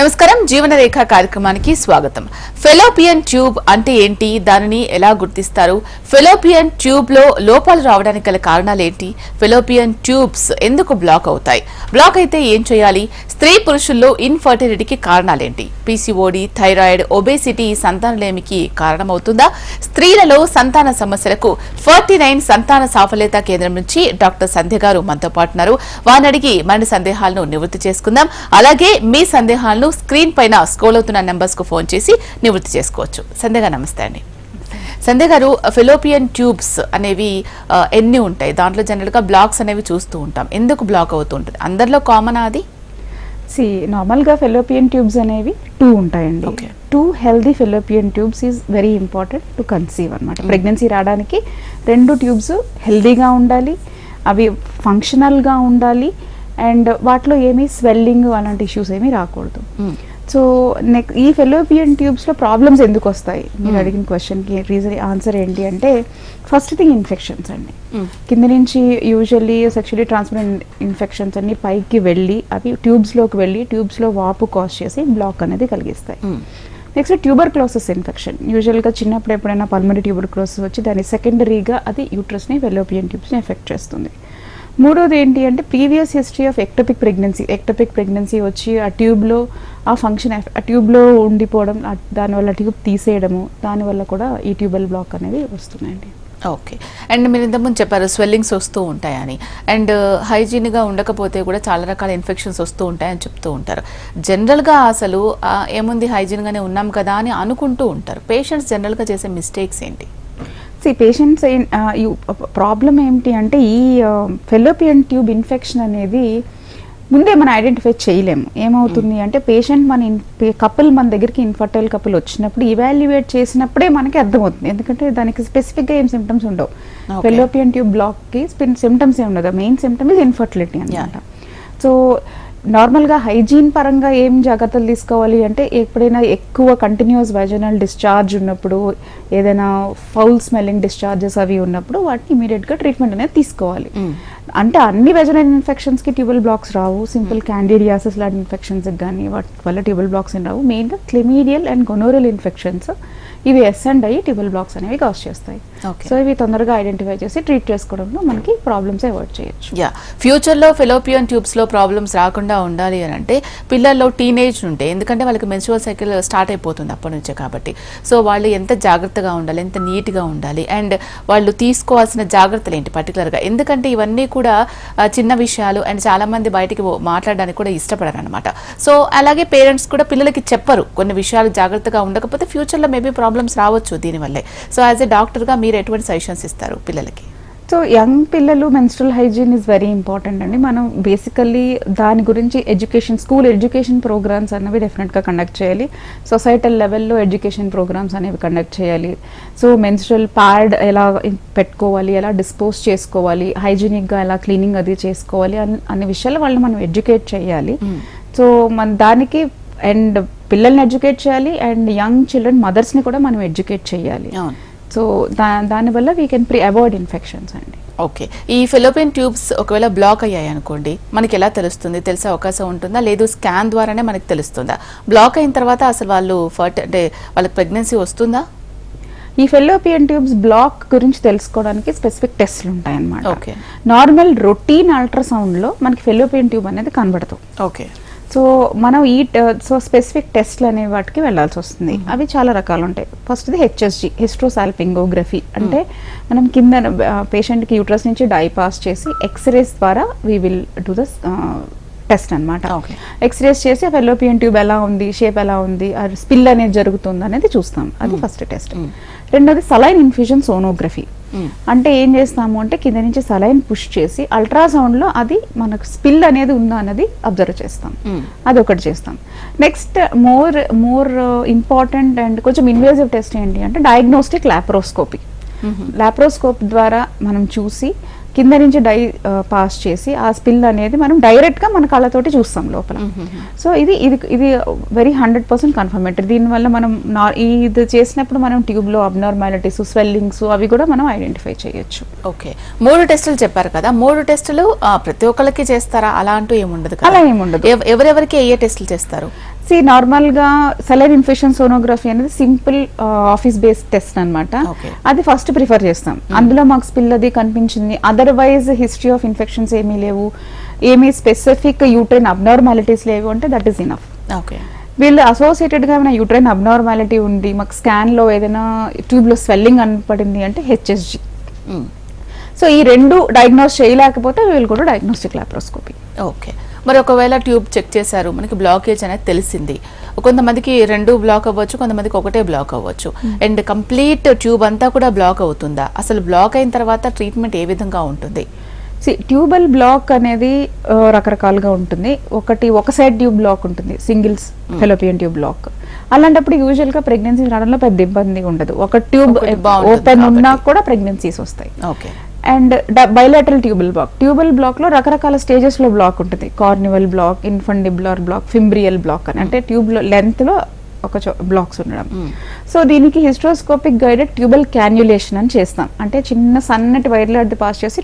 నమస్కారం. జీవనరేఖ కార్యక్రమానికి స్వాగతం. ఫెలోపియన్ ట్యూబ్ అంటే ఏంటి? దానిని ఎలా గుర్తిస్తారు? ఫెలోపియన్ ట్యూబ్లో లోపాలు రావడానికి గల కారణాలు ఏంటి? ఫెలోపియన్ ట్యూబ్స్ ఎందుకు బ్లాక్ అవుతాయి? బ్లాక్ అయితే ఏం చేయాలి? స్త్రీ పురుషుల్లో ఇన్ఫర్టిలిటీకి కారణాలేంటి? పీసీఓడి థైరాయిడ్ ఒబేసిటీ సంతానలేమికి కారణమవుతుందా? స్త్రీలలో సంతాన సమస్యలకు ఫార్టీ నైన్ సంతాన సాఫల్యత కేంద్రం నుంచి డాక్టర్ సంధ్య గారు మనతో పాటు ఉన్నారు. వారిని అడిగి మన సందేహాలను నివృత్తి చేసుకుందాం. అలాగే మీ సందేహాలను స్క్రీన్ పైన స్క్రోల్ అవుతున్న నెంబర్స్కు ఫోన్ చేసి నివృత్తి చేసుకోవచ్చు. సంధ్య గారు నమస్తే అండి. సంధ్య గారు ఫెలోపియన్ ట్యూబ్స్ అనేవి ఎన్ని ఉంటాయి? దాంట్లో జనరల్గా బ్లాక్స్ అనేవి చూస్తూ ఉంటాం. ఎందుకు బ్లాక్ అవుతూ ఉంటుంది? అందరిలో కామన్ అది? సి నార్మల్గా ఫెలోపియన్ ట్యూబ్స్ అనేవి టూ ఉంటాయండి. Two healthy fallopian tubes is very important to conceive అనమాట ప్రెగ్నెన్సీ రావడానికి రెండు ట్యూబ్స్ హెల్దీగా ఉండాలి అవి ఫంక్షనల్గా ఉండాలి అండ్ వాటిలో ఏమీ స్వెల్లింగ్ అలాంటి ఇష్యూస్ ఏమీ రాకూడదు. సో నెక్ ఈ ఫెలోపియన్ ట్యూబ్స్లో ప్రాబ్లమ్స్ ఎందుకు వస్తాయి? మీరు Hmm. అడిగిన క్వశ్చన్కి రీజన్ ఆన్సర్ ఏంటి అంటే ఫస్ట్ థింగ్ ఇన్ఫెక్షన్స్ అండి. Hmm. కింద నుంచి యూజువల్లీ సెక్షువలీ ట్రాన్స్మిటెడ్ ఇన్ఫెక్షన్స్ అన్ని పైకి వెళ్ళి అవి ట్యూబ్స్లోకి వెళ్ళి ట్యూబ్స్లో వాపు కాజ్ చేసి బ్లాక్ అనేది కలిగిస్తాయి. నెక్స్ట్ ట్యూబర్ క్లోసెస్ ఇన్ఫెక్షన్ యూజువల్గా చిన్నప్పుడు ఎప్పుడైనా పల్మరీ ట్యూబర్ క్లోసెస్ వచ్చి దాని సెకండరీగా అది యూట్రస్ని వెలోపియన్ ట్యూబ్స్ని ఎఫెక్ట్ చేస్తుంది. మూడోది ఏంటి అంటే previous history of ectopic pregnancy. Ectopic pregnancy వచ్చి ఆ ట్యూబ్లో ఆ ఫంక్షన్ ఆ ట్యూబ్లో ఉండిపోవడం దానివల్ల ట్యూబ్ తీసేయడము దానివల్ల కూడా ఈ ట్యూబల్ బ్లాక్ అనేవి వస్తున్నాయండి. ఓకే. అండ్ మీరు ఇంతకుముందు చెప్పారు స్వెల్లింగ్స్ వస్తూ ఉంటాయని. అండ్ హైజీన్గా ఉండకపోతే కూడా చాలా రకాల ఇన్ఫెక్షన్స్ వస్తూ ఉంటాయని చెప్తూ ఉంటారు. జనరల్గా అసలు ఏముంది హైజీన్గానే ఉన్నాం కదా అని అనుకుంటూ ఉంటారు. పేషెంట్స్ జనరల్గా చేసే మిస్టేక్స్ ఏంటి? సి పేషెంట్స్ ప్రాబ్లం ఏంటి అంటే ఈ ఫెలోపియన్ ట్యూబ్ ఇన్ఫెక్షన్ అనేది ముందే మనం ఐడెంటిఫై చేయలేము. ఏమవుతుంది అంటే పేషెంట్ మన కపుల్ మన దగ్గరికి ఇన్ఫర్టైల్ కపుల్ వచ్చినప్పుడు ఇవాల్యుయేట్ చేసినప్పుడే మనకి అర్థమవుతుంది. ఎందుకంటే దానికి స్పెసిఫిక్గా ఏం సిమ్టమ్స్ ఉండవు. ఫెలోపియన్ ట్యూబ్ బ్లాక్కి సిమ్టమ్స్ ఏమి ఉండదు మెయిన్ సిమ్టమ్ ఇస్ ఇన్ఫర్టిలిటీ అనమాట సో నార్మల్గా హైజీన్ పరంగా ఏం జాగ్రత్తలు తీసుకోవాలి అంటే ఎప్పుడైనా ఎక్కువ కంటిన్యూస్ వెజనల్ డిశ్చార్జ్ ఉన్నప్పుడు ఏదైనా ఫౌల్ స్మెల్లింగ్ డిశ్చార్జెస్ అవి ఉన్నప్పుడు వాటిని ఇమీడియట్గా ట్రీట్మెంట్ అనేది తీసుకోవాలి. అంటే అన్ని వెజనల్ ఇన్ఫెక్షన్స్కి ట్యూబల్ బ్లాక్స్ రావు. సింపుల్ క్యాండిడియాసిస్ లాంటి ఇన్ఫెక్షన్స్కి కానీ వాటి వల్ల ట్యూబల్ బ్లాక్స్ ఏం రావు. మెయిన్గా క్లిమీడియల్ అండ్ గొనోరియల్ ఇన్ఫెక్షన్స్ ఇవి ఎస్ అండ్ అయ్యి ట్యూబల్ బ్లాక్స్ అనేవి కాజ్ చేస్తాయి. సో ఇవి తొందరగా ఐడెంటిఫై చేసి ట్రీట్ చేసుకోవడంలో మనకి ప్రాబ్లమ్స్ అవాయిడ్ చేయొచ్చు. యా ఫ్యూచర్లో ఫెలోపియన్ ట్యూబ్స్లో ప్రాబ్లమ్స్ రాకుండా ఉండాలి అని అంటే పిల్లల్లో టీనేజ్ నుంటే ఎందుకంటే వాళ్ళకి మెన్సువల్ సైకిల్ స్టార్ట్ అయిపోతుంది అప్పటి నుంచే కాబట్టి. సో వాళ్ళు ఎంత జాగ్రత్తగా ఉండాలి ఎంత నీట్గా ఉండాలి అండ్ వాళ్ళు తీసుకోవాల్సిన జాగ్రత్తలు ఏంటి పర్టికులర్గా ఎందుకంటే ఇవన్నీ కూడా కూడా చిన్న విషయాలు అండ్ చాలామంది బయటికి పో- మాట్లాడడానికి కూడా ఇష్టపడరు అనమాట సో అలాగే పేరెంట్స్ కూడా పిల్లలకి చెప్పరు కొన్ని విషయాలు జాగ్రత్తగా ఉండకపోతే ఫ్యూచర్లో మేబీ ప్రాబ్లమ్స్ రావచ్చు దీనివల్లే. సో యాజ్ ఎ డాక్టర్గా మీరు ఎటువంటి సజెషన్స్ ఇస్తారు పిల్లలకి? సో యంగ్ పిల్లలు menstrual hygiene is very important అండి. మనం బేసికల్లీ దాని గురించి ఎడ్యుకేషన్ స్కూల్ ఎడ్యుకేషన్ ప్రోగ్రామ్స్ అనేవి డెఫినెట్గా కండక్ట్ చేయాలి. సొసైటల్ లెవెల్లో ఎడ్యుకేషన్ ప్రోగ్రామ్స్ అనేవి కండక్ట్ చేయాలి. సో మెన్స్ట్రల్ ప్యాడ్ ఎలా పెట్టుకోవాలి ఎలా డిస్పోజ్ చేసుకోవాలి హైజీనిక్గా ఎలా క్లీనింగ్ అది చేసుకోవాలి అన్- అనే విషయాలు వాళ్ళని మనం ఎడ్యుకేట్ చేయాలి. సో మన దానికి అండ్ పిల్లల్ని ఎడ్యుకేట్ చేయాలి అండ్ యంగ్ చిల్డ్రన్ మదర్స్ని కూడా మనం ఎడ్యుకేట్ చేయాలి. సో దా దానివల్ల we can pre avoid infections అండి. ఓకే ఈ ఫిలోపియన్ ట్యూబ్స్ ఒకవేళ బ్లాక్ అయ్యాయి అనుకోండి మనకి ఎలా తెలుస్తుంది? తెలిసే అవకాశం ఉంటుందా? లేదు స్కాన్ ద్వారానే మనకి తెలుస్తుందా? బ్లాక్ అయిన తర్వాత అసలు వాళ్ళు ఫర్ట్ అంటే వాళ్ళకి ప్రెగ్నెన్సీ వస్తుందా? ఈ ఫెలోపియన్ ట్యూబ్స్ బ్లాక్ గురించి తెలుసుకోవడానికి స్పెసిఫిక్ టెస్ట్లు ఉంటాయన్నమాట. Okay. నార్మల్ రొటీన్ అల్ట్రాసౌండ్లో మనకి ఫెలోపియన్ ట్యూబ్ అనేది కనబడదు. ఓకే సో మనం ఈ సో స్పెసిఫిక్ టెస్ట్లు అనే వాటికి వెళ్ళాల్సి వస్తుంది. అవి చాలా రకాలు ఉంటాయి. ఫస్ట్ది హెచ్ఎస్జి హిస్ట్రోసాల్పింగోగ్రఫీ. అంటే మనం కింద పేషెంట్కి యూట్రస్ నుంచి డై పాస్ చేసి ఎక్స్రేస్ ద్వారా we will do the test అనమాట. ఎక్స్రేస్ చేసి ఆ ఫెలోపియన్ ట్యూబ్ ఎలా ఉంది షేప్ ఎలా ఉంది స్పిల్ అనేది జరుగుతుంది అనేది చూస్తాం. అది ఫస్ట్ టెస్ట్. రెండోది సలైన్ ఇన్ఫ్యూజన్ సోనోగ్రఫీ. అంటే ఏం చేస్తాము అంటే కింద నుంచి సలైన్ పుష్ చేసి అల్ట్రాసౌండ్లో అది మనకు స్పిల్ అనేది ఉందా అనేది అబ్జర్వ్ చేస్తాం. Mm. అది ఒకటి చేస్తాం. Next more more important and కొంచెం ఇన్వేజివ్ టెస్ట్ ఏంటి అంటే డయాగ్నోస్టిక్ లాప్రోస్కోపీ లాప్రోస్కోప్ ద్వారా మనం చూసి కింద నుంచి డై పాస్ చేసి ఆ స్పిల్ అనేది మనం డైరెక్ట్గా మన కళ్ళతోటి చూస్తాం లోపల. సో ఇది ఇది ఇది వెరీ హండ్రెడ్ పర్సెంట్ కన్ఫర్మేటరీ దీనివల్ల మనం నా ఇది చేసినప్పుడు మనం ట్యూబ్లో అబ్నార్మాలిటీస్ స్వెల్లింగ్స్ అవి కూడా మనం ఐడెంటిఫై చేయొచ్చు. ఓకే మూడు టెస్టులు చెప్పారు కదా. మూడు టెస్టులు ప్రతి ఒక్కరికి చేస్తారా? అలా అంటూ ఏముండదు కదా. అలా ఏముండదు. ఎవ- ఎవరెవరికి ఏ టెస్టులు చేస్తారు? సి నార్మల్గా సెలైన్ ఇన్ఫెక్షన్ సోనోగ్రఫీ అనేది సింపుల్ ఆఫీస్ బేస్డ్ టెస్ట్ అన్నమాట. Okay. అది ఫస్ట్ ప్రిఫర్ చేస్తాం. అందులో మాకు స్పిల్ అది కనిపించింది. అదర్వైజ్ హిస్టరీ ఆఫ్ ఇన్ఫెక్షన్స్ ఏమీ లేవు. ఏమీ స్పెసిఫిక్ యూట్రైన్ అబ్నార్మాలిటీస్ లేవు అంటే దట్ ఈస్ ఇనఫ్ ఓకే వీళ్ళు అసోసియేటెడ్గా ఏమైనా యూట్రైన్ అబ్నార్మాలిటీ ఉంది మాకు స్కాన్లో ఏదైనా ట్యూబ్లో స్వెల్లింగ్ కనపడింది అంటే హెచ్ఎస్జి. సో ఈ రెండు డయాగ్నోస్ చేయలేకపోతే వీళ్ళు కూడా డయాగ్నోస్టిక్ లాప్రోస్కోపీ ఓకే మరి ఒకవేళ ట్యూబ్ చెక్ చేశారు మనకి బ్లాకేజ్ అనేది తెలిసింది. కొంతమందికి రెండు బ్లాక్ అవ్వచ్చు కొంతమందికి ఒకటే బ్లాక్ అవ్వచ్చు. అండ్ కంప్లీట్ ట్యూబ్ అంతా కూడా బ్లాక్ అవుతుందా? అసలు బ్లాక్ అయిన తర్వాత ట్రీట్మెంట్ ఏ విధంగా ఉంటుంది? సి ట్యూబల్ బ్లాక్ అనేది రకరకాలుగా ఉంటుంది. ఒకటి ఒక సైడ్ ట్యూబ్ బ్లాక్ ఉంటుంది సింగిల్స్ ఫెలోపియన్ ట్యూబ్ బ్లాక్ అలాంటప్పుడు యూజువల్గా ప్రెగ్నెన్సీ రావడంలో పెద్ద ఇబ్బంది ఉండదు. ఒక ట్యూబ్ ఓపెన్ ఉన్నా. కూడా ప్రెగ్నెన్సీస్ వస్తాయి. Okay and bilateral tubal block tubal బ్లాక్లో రకరకాల స్టేజెస్లో బ్లాక్ ఉంటుంది. Cornual block infundibular block fimbrial block అని. అంటే ట్యూబ్లో లెంత్లో ఒక బ్లాక్స్ ఉండడం. మ్మ్. సో దీనికి హిస్ట్రోస్కోపిక్ గైడెడ్ ట్యూబల్ క్యాన్యులేషన్ అని చేస్తాం. అంటే చిన్న సన్నటి వైర్లు అది పాస్ చేసి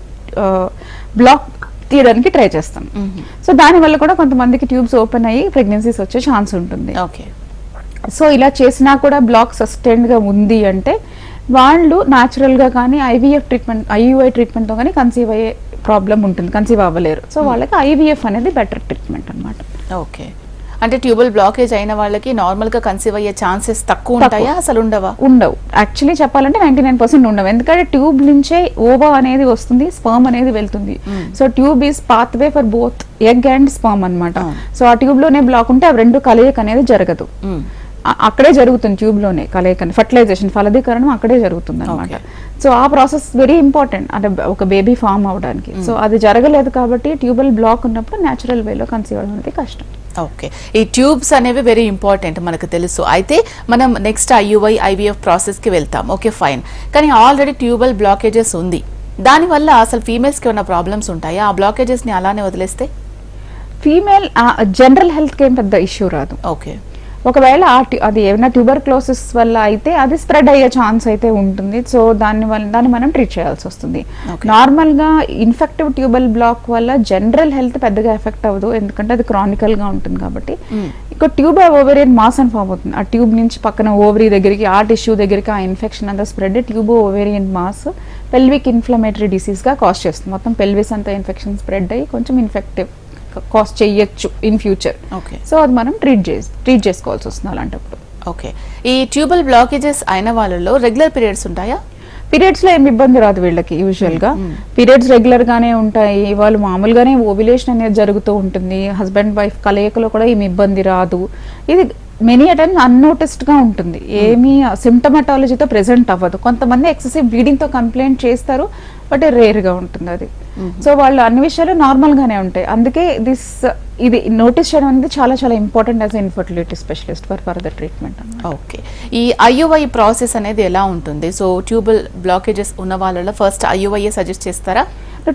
బ్లాక్ తీయడానికి ట్రై చేస్తాం. మ్మ్. సో దానివల్ల కూడా కొంతమందికి ట్యూబ్స్ ఓపెన్ అయ్యి ప్రెగ్నెన్సీస్ వచ్చే ఛాన్స్ ఉంటుంది. ఓకే సో ఇలా చేసినా కూడా బ్లాక్ సస్టైన్డ్గా ఉంది అంటే వాళ్ళు natural గా కానీ ఐవీఎఫ్ ట్రీట్మెంట్ ఐయుఐ ట్రీట్మెంట్తో కానీ కన్సీవ్ అయ్యే ప్రాబ్లం ఉంటుంది కన్సీవ్ అవ్వలేరు. సో వాళ్ళకి ఐవీఎఫ్ అనేది బెటర్ ట్రీట్మెంట్ అన్నమాట. ఓకే అంటే ట్యూబల్ బ్లాకేజ్ అయిన వాళ్ళకి నార్మల్గా కన్సీవ్ అయ్యే ఛాన్సెస్ తక్కువ ఉంటాయా? అసలు ఉండవా? ఉండవు. యాక్చువల్లీ చెప్పాలంటే నైన్టీ నైన్ పర్సెంట్ ఉండవు. ఎందుకంటే ట్యూబ్ నుంచే ఓవా అనేది వస్తుంది స్పర్మ్ అనేది వెళ్తుంది. So tube is pathway for both egg and sperm అన్నమాట. అవును. సో ఆ ట్యూబ్లోనే బ్లాక్ ఉంటే అవి రెండు కలయిక అనేది జరగదు. ఆ- అక్కడే జరుగుతుంది ట్యూబ్లోనే కలయిక ఫర్టిలైజేషన్ ఫలదీకరణం అక్కడే జరుగుతుంది అనమాట. సో ఆ ప్రాసెస్ వెరీ ఇంపార్టెంట్ అంటే ఒక బేబీ ఫామ్ అవడానికి. సో అది జరగలేదు కాబట్టి ట్యూబల్ బ్లాక్ ఉన్నప్పుడు న్యాచురల్ వేలో కన్సీవ్ అవడం అనేది కష్టం. ఓకే. ఈ ట్యూబ్స్ అనేవి వెరీ ఇంపార్టెంట్ మనకు తెలుసు. అయితే మనం నెక్స్ట్ ఐయుఐ ఐవీఎఫ్ ప్రాసెస్కి వెళ్తాం. Okay fine. కానీ ఆల్రెడీ ట్యూబల్ బ్లాకేజెస్ ఉంది. దానివల్ల అసలు ఫీమేల్స్కి ఏమైనా ప్రాబ్లమ్స్ ఉంటాయా? ఆ బ్లాకేజెస్ని అలానే వదిలేస్తే? ఫీమేల్ జనరల్ హెల్త్కి ఏం పెద్ద ఇష్యూ రాదు. ఓకే. ఒకవేళ అది ఏమైనా ట్యూబర్ క్లోసిస్ వల్ల అయితే అది స్ప్రెడ్ అయ్యే ఛాన్స్ అయితే ఉంటుంది. సో దాని వల్ల దాన్ని మనం ట్రీట్ చేయాల్సి వస్తుంది. Okay. నార్మల్గా ఇన్ఫెక్టివ్ ట్యూబల్ బ్లాక్ వల్ల జనరల్ హెల్త్ పెద్దగా ఎఫెక్ట్ అవ్వదు. ఎందుకంటే అది క్రానికల్గా ఉంటుంది కాబట్టి. Mm. ఇక ట్యూబ్ ఓవేరియన్ మాస్ అని ఫామ్ అవుతుంది. ఆ ట్యూబ్ నుంచి పక్కన ఓవరీ దగ్గరికి ఆ టిష్యూ దగ్గరికి ఆ ఇన్ఫెక్షన్ అంతా spread tube ovarian mass pelvic inflammatory డిసీజ్గా cause చేస్తుంది. మొత్తం పెల్విస్ అంతా ఇన్ఫెక్షన్ స్ప్రెడ్ అయ్యి కొంచెం ఇన్ఫెక్టివ్ కాస్ట్ చేయొచ్చు ఇన్ ఫ్యూచర్ ఓకే సో అది మనం ట్రీట్ చేసి ట్రీట్ చేసుకోవాల్సి వస్తుంది అలాంటప్పుడు. ఓకే ఈ ట్యూబల్ బ్లాకేజెస్ అయిన వాళ్ళలో రెగ్యులర్ పీరియడ్స్ ఉంటాయా? పీరియడ్స్లో ఏమి ఇబ్బంది రాదు వీళ్ళకి యూజువల్గా. పీరియడ్స్ రెగ్యులర్ గానే ఉంటాయి. వాళ్ళు మామూలుగానే ఓవిలేషన్ అనేది జరుగుతూ ఉంటుంది. హస్బెండ్ వైఫ్ కలయికలో కూడా ఏమి ఇబ్బంది రాదు. ఇది మెనీ టైమ్స్ అన్నోటిస్డ్గా ఉంటుంది. ఏమీ సిమ్టమటాలజీతో ప్రెసెంట్ అవ్వదు. కొంతమంది ఎక్సెసివ్ బ్లీడింగ్తో కంప్లైంట్ చేస్తారు. బట్ రేర్గా ఉంటుంది అది. సో వాళ్ళు అన్ని విషయాలు నార్మల్ గానే ఉంటాయి. అందుకే దిస్ ఇది నోటీస్ చేయడం అనేది చాలా చాలా important as infertility specialist for further treatment okay. ఈ ఐయుఐ ప్రాసెస్ అనేది ఎలా ఉంటుంది? సో ట్యూబల్ బ్లాకేజెస్ ఉన్న వాళ్ళలో ఫస్ట్ ఐయుఐ సజెస్ట్ చేస్తారా?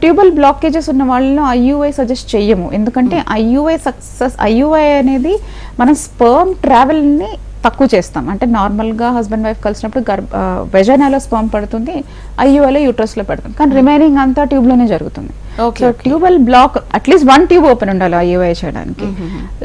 ట్యూబల్ బ్లాకేజెస్ ఉన్న వాళ్ళలో ఐయుఐ సజెస్ట్ చెయ్యము. ఎందుకంటే ఐయుఐ సక్సెస్ ఐయుఐ అనేది మనం స్పర్మ్ ట్రావెల్ని తక్కువ చేస్తాం. అంటే నార్మల్గా హస్బెండ్ వైఫ్ కలిసినప్పుడు గర్భ వెజైనాలో స్పర్మ్ పడుతుంది ఐయుఐలో యూట్రస్లో పడుతుంది. కానీ రిమైనింగ్ అంతా ట్యూబ్లోనే జరుగుతుంది. So. Tubal block at least one tube open ఉండాలి ఐయుఐ చేయడానికి.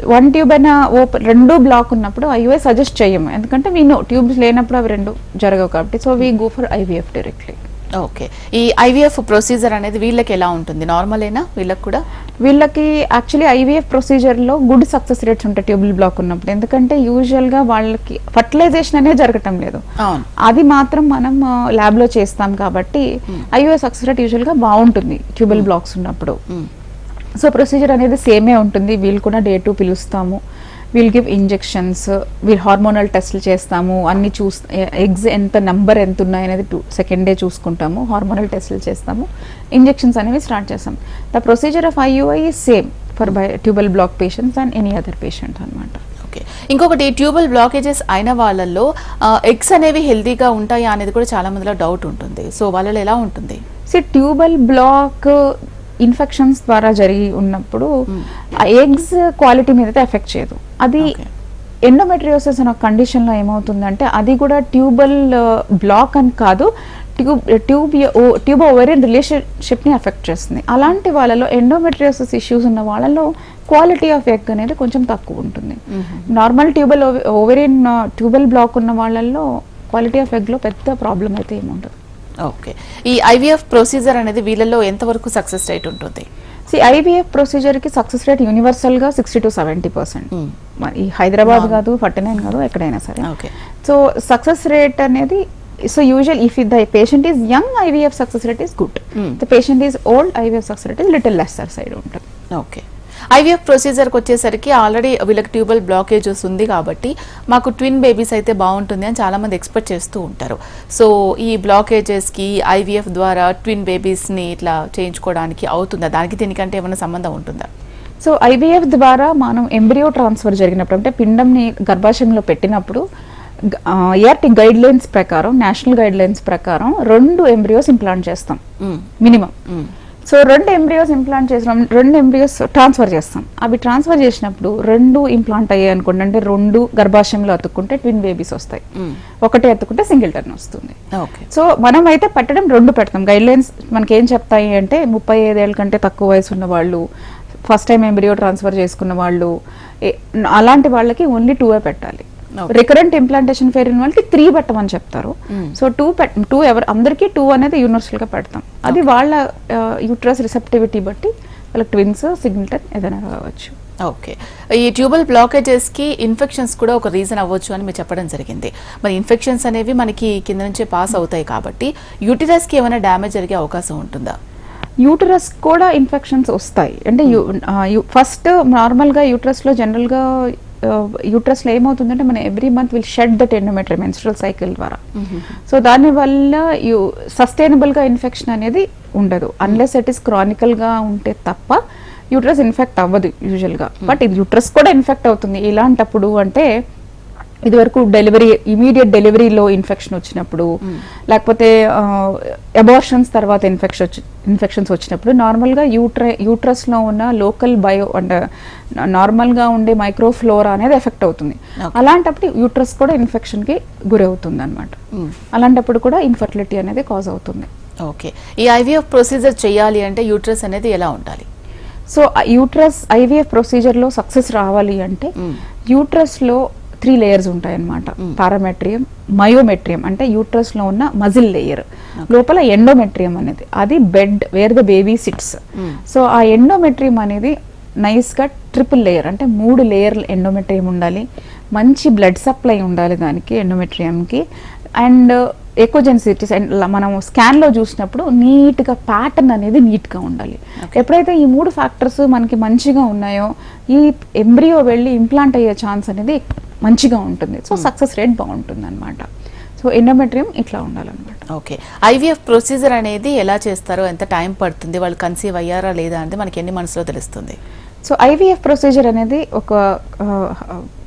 వన్ ట్యూబ్ అయినా ఓపెన్ రెండు బ్లాక్ ఉన్నప్పుడు ఐయుఐ సజెస్ట్ చేయము. ఎందుకంటే వీ నో ట్యూబ్స్ లేనప్పుడు అవి రెండు జరగవు కాబట్టి. So we go for IVF directly okay. ఈ ఐవీఎఫ్ ప్రొసీజర్ అనేది వీళ్ళకి ఎలా ఉంటుంది? నార్మలేనా వీళ్ళకి కూడా? వీళ్ళకి యాక్చువల్లీ ఐవీఎఫ్ ప్రొసీజర్లో గుడ్ సక్సెస్ రేట్స్ ఉంటాయి ట్యూబుల్ బ్లాక్ ఉన్నప్పుడు. ఎందుకంటే యూజువల్గా వాళ్ళకి ఫర్టిలైజేషన్ అనేది జరగటం లేదు. అవును. అది మాత్రం మనం ల్యాబ్లో చేస్తాం కాబట్టి ఐవీఎఫ్ సక్సెస్ రేట్ యూజువల్గా బాగుంటుంది ట్యూబుల్ బ్లాక్స్ ఉన్నప్పుడు. మ్మ్. సో ప్రొసీజర్ అనేది సేమే ఉంటుంది. వీళ్ళు కూడా డే టు పిలుస్తాము. వీల్ గివ్ ఇంజెక్షన్స్ వీళ్ళు హార్మోనల్ టెస్ట్లు చేస్తాము అన్ని చూస్ ఎగ్స్ ఎంత నెంబర్ ఎంత ఉన్నాయి అనేది టూ సెకండ్ డే చూసుకుంటాము హార్మోనల్ టెస్ట్లు చేస్తాము ఇంజెక్షన్స్ అనేవి స్టార్ట్ చేస్తాం. The procedure of IUI same for by tubal block patients and any other patient అనమాట ఓకే ఇంకొకటి ట్యూబల్ బ్లాకేజెస్ అయిన వాళ్ళల్లో ఎగ్స్ అనేవి హెల్తీగా ఉంటాయా అనేది కూడా చాలా మందిలో డౌట్ ఉంటుంది. సో వాళ్ళలో ఎలా ఉంటుంది? సో ట్యూబల్ బ్లాక్ ఇన్ఫెక్షన్స్ ద్వారా జరిగి ఉన్నప్పుడు. ఆ ఎగ్స్ క్వాలిటీ మీద అయితే ఎఫెక్ట్ చేయదు. అది. ఎండోమెట్రియోసిస్ అనే కండిషన్లో ఏమవుతుందంటే అది కూడా ట్యూబల్ బ్లాక్ అని కాదు ట్యూబ్ ట్యూబ్ ట్యూబ్ ఓవరియన్ రిలేషన్షిప్ని ఎఫెక్ట్ చేస్తుంది. అలాంటి వాళ్ళలో ఎండోమెట్రియోసిస్ ఇష్యూస్ ఉన్న వాళ్ళలో క్వాలిటీ ఆఫ్ ఎగ్ అనేది కొంచెం తక్కువ ఉంటుంది. Normal tubal ovarian tubal block ఉన్న వాళ్ళల్లో క్వాలిటీ ఆఫ్ ఎగ్లో పెద్ద ప్రాబ్లం అయితే ఏముండదు. ఓకే. ఈ ఐవీఎఫ్ ప్రొసీజర్ అనేది వీళ్ళలో ఎంతవరకు సక్సెస్ రేట్ ఉంటుంది? సి ఐవీఎఫ్ ప్రొసీజర్కి సక్సెస్ రేట్ యూనివర్సల్గా సిక్స్టీ టు సెవెంటీ పర్సెంట్. ఈ హైదరాబాద్ కాదు ఫార్టీ నైన్ కాదు ఎక్కడైనా సరే. ఓకే. సో సక్సెస్ రేట్ అనేది so usual if the patient is young IVF success rate is good. The patient is old IVF success rate is little lesser side ఉంటుంది. Okay. IVF ప్రొసీజర్కి వచ్చేసరికి already వీళ్ళకి tubal blockages ఉంది కాబట్టి మాకు twin babies అయితే బాగుంటుంది అని చాలా మంది ఎక్స్పెక్ట్ చేస్తూ ఉంటారు. సో ఈ బ్లాకేజెస్కి ఐవీఎఫ్ ద్వారా ట్విన్ బేబీస్ని ఇట్లా చేయించుకోవడానికి అవుతుందా? దానికి దీనికంటే ఏమైనా సంబంధం ఉంటుందా? సో ఐవీఎఫ్ ద్వారా మనం ఎంబ్రియో ట్రాన్స్ఫర్ జరిగినప్పుడు అంటే పిండంని గర్భాశయంలో పెట్టినప్పుడు ఏఆర్టీ గైడ్ లైన్స్ ప్రకారం నేషనల్ గైడ్ లైన్స్ ప్రకారం రెండు ఎంబ్రియోస్ ఇంప్లాంట్ చేస్తాం. మినిమం. సో రెండు ఎంబ్రియోస్ ఇంప్లాంట్ చేసినాం రెండు ఎంబ్రియోస్ ట్రాన్స్ఫర్ చేస్తాం. అవి ట్రాన్స్ఫర్ చేసినప్పుడు రెండు ఇంప్లాంట్ అయ్యాయి అనుకోండి అంటే రెండు గర్భాశయంలో అతుక్కుంటే ట్విన్ బేబీస్ వస్తాయి. ఒకటే అతుక్కుంటే సింగిల్ టర్న్ వస్తుంది. ఓకే. సో మనం అయితే పెట్టడం రెండు పెడతాం. గైడ్ లైన్స్ మనకి ఏం చెప్తాయి అంటే ముప్పై ఐదేళ్ళ కంటే తక్కువ వయసు ఉన్న వాళ్ళు ఫస్ట్ టైం ఎంబ్రియో ట్రాన్స్ఫర్ చేసుకున్న వాళ్ళు అలాంటి వాళ్ళకి ఓన్లీ టూవే పెట్టాలి. రికరెంట్ ఇంప్లాంటేషన్ ఫెయిర్ ఉన్న వాళ్ళకి త్రీ పెట్టమని చెప్తారు. సో టూ టూ ఎవరు అందరికీ టూ అనేది యూనివర్సల్గా పెడతాం. అది వాళ్ళ యూట్రస్ రిసెప్టివిటీ బట్టి వాళ్ళకి ట్విన్స్ సిగ్నల్టన్ ఏదైనా కావచ్చు. ఓకే ఈ ట్యూబల్ బ్లాకేజెస్కి ఇన్ఫెక్షన్స్ కూడా ఒక రీజన్ అవ్వచ్చు అని మీరు చెప్పడం జరిగింది. మరి ఇన్ఫెక్షన్స్ అనేవి మనకి కింద నుంచే పాస్ అవుతాయి కాబట్టి యూటిరస్కి ఏమైనా డ్యామేజ్ జరిగే అవకాశం ఉంటుందా? యూటరస్ కూడా ఇన్ఫెక్షన్స్ వస్తాయి. అంటే ఫస్ట్ నార్మల్గా యూటరస్లో జనరల్గా యూటరస్లో ఏమవుతుందంటే మనం every month will shed that endometrium menstrual cycle ద్వారా. సో దానివల్ల యూ సస్టైనబుల్గా ఇన్ఫెక్షన్ అనేది ఉండదు. అన్లెస్ ఇట్ ఈస్ క్రానికల్గా ఉంటే తప్ప యూట్రస్ ఇన్ఫెక్ట్ అవ్వదు యూజువల్గా బట్ ఇది యూట్రస్ కూడా ఇన్ఫెక్ట్ అవుతుంది. ఇలాంటప్పుడు అంటే ఇదివరకు డెలివరీ ఇమీడియట్ డెలివరీలో ఇన్ఫెక్షన్ వచ్చినప్పుడు లేకపోతే అబార్షన్స్ తర్వాత ఇన్ఫెక్షన్ వచ్చి ఇన్ఫెక్షన్స్ వచ్చినప్పుడు నార్మల్గా యూట్ర యూట్రస్లో ఉన్న లోకల్ బయో అంటే నార్మల్గా ఉండే మైక్రోఫ్లోరా అనేది ఎఫెక్ట్ అవుతుంది. అలాంటప్పుడు యూట్రస్ కూడా ఇన్ఫెక్షన్కి గురవుతుంది అనమాట Mm. అలాంటప్పుడు కూడా ఇన్ఫర్టిలిటీ అనేది కాజ్ అవుతుంది ఓకే ఈ ఐవీఎఫ్ ప్రొసీజర్ చేయాలి అంటే యూట్రస్ అనేది ఎలా ఉండాలి సో యూట్రస్ ఐవీఎఫ్ ప్రొసీజర్లో సక్సెస్ రావాలి అంటే Mm. యూట్రస్లో త్రీ లేయర్స్ ఉంటాయన్నమాట. పారామెట్రియం మయోమెట్రియం అంటే యూట్రస్లో ఉన్న మజిల్ లేయర్. లోపల ఎండోమెట్రియం అనేది. అది bed where the baby sits. So ఆ ఎండోమెట్రియం అనేది నైస్గా ట్రిపుల్ లేయర్ అంటే మూడు లేయర్లు ఎండోమెట్రియం ఉండాలి. మంచి బ్లడ్ సప్లై ఉండాలి దానికి ఎండోమెట్రియంకి. అండ్ ఎకోజెన్సిటీస్ అండ్ మనం స్కాన్లో చూసినప్పుడు నీట్గా ప్యాటర్న్ అనేది నీట్గా ఉండాలి. ఎప్పుడైతే ఈ మూడు ఫ్యాక్టర్స్ మనకి మంచిగా ఉన్నాయో ఈ ఎంబ్రియో వెళ్ళి ఇంప్లాంట్ అయ్యే ఛాన్స్ అనేది మంచిగా ఉంటుంది. సో సక్సెస్ రేట్ బాగుంటుంది అనమాట సో ఎండోమెట్రియం ఇట్లా ఉండాలన్నమాట. ఓకే. ఐవీఎఫ్ ప్రొసీజర్ అనేది ఎలా చేస్తారో ఎంత టైం పడుతుంది వాళ్ళు కన్సీవ్ అయ్యారా లేదా అనేది మనకి ఎన్ని మనసులో తెలుస్తుంది. సో ఐవీఎఫ్ ప్రొసీజర్ అనేది ఒక